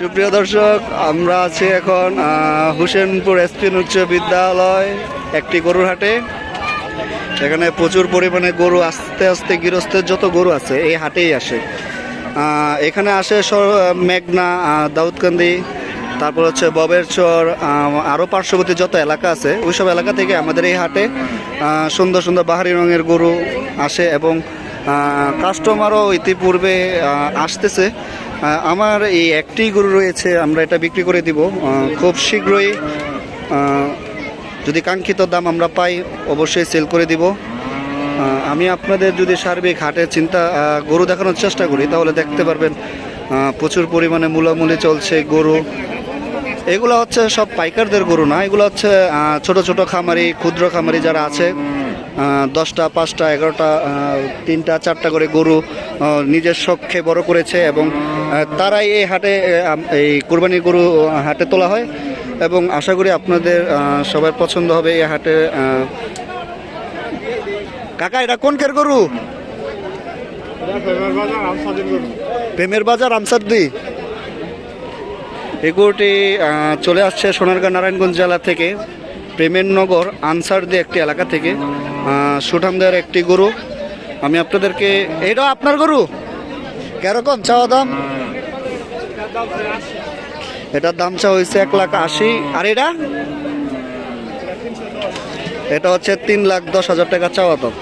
সুপ্রিয় দর্শক, আমরা আছি এখন হুসেনপুর এসপিন উচ্চ বিদ্যালয়, একটি গরুর হাটে। এখানে প্রচুর পরিমাণে গরু আস্তে আস্তে গৃহস্থের যত গরু আছে, এই হাটেই আসে। এখানে আসে মেঘনা দাউদকান্দি, তারপর হচ্ছে ববের চর আরও পার্শ্ববর্তী যত এলাকা আছে, ওইসব এলাকা থেকে আমাদের এই হাটে সুন্দর সুন্দর বাহারি রঙের গরু আসে এবং কাস্টমারও ইতিপূর্বে আসতেছে। আমার এই একটি গরু রয়েছে, আমরা এটা বিক্রি করে দিব। খুব শীঘ্রই যদি কাঙ্ক্ষিত দাম আমরা পাই, অবশ্যই সেল করে দিব। আমি আপনাদের যদি সার্বিক হাটের চিন্তা গরু দেখানোর চেষ্টা করি, তাহলে দেখতে পারবেন প্রচুর পরিমাণে মূলামূলি চলছে গরু। এগুলো হচ্ছে সব পাইকারদের গরু না, এগুলো হচ্ছে ছোট ছোট খামারি, ক্ষুদ্র খামারি যারা আছে দশটা, পাঁচটা, এগারোটা তিনটা, চারটা করে গরু নিজের শখে বড় করেছে এবং তারাই এই হাটে এই কোরবানির গরু হাটে তোলা হয় এবং আশা করি আপনাদের সবার পছন্দ হবে এই হাটে কাকা, এটা কোন খের গরু? প্রেমের বাজার আমসার দুই এই গরুটি চলে আসছে সোনারগাঁ নারায়ণগঞ্জ জেলা থেকে। প্রেমের নগর আনসার দিয়ে একটি এলাকা থেকে সুঠাম সুঠামদের একটি গরু। আমি আপনাদেরকে, এটা আপনার গরু? কেরকম চাওয়া দাম? এটার দাম চা হয়েছে এক লাখ আশি। আর এটা? এটা হচ্ছে তিন লাখ দশ হাজার টাকা চাওয়া দাম।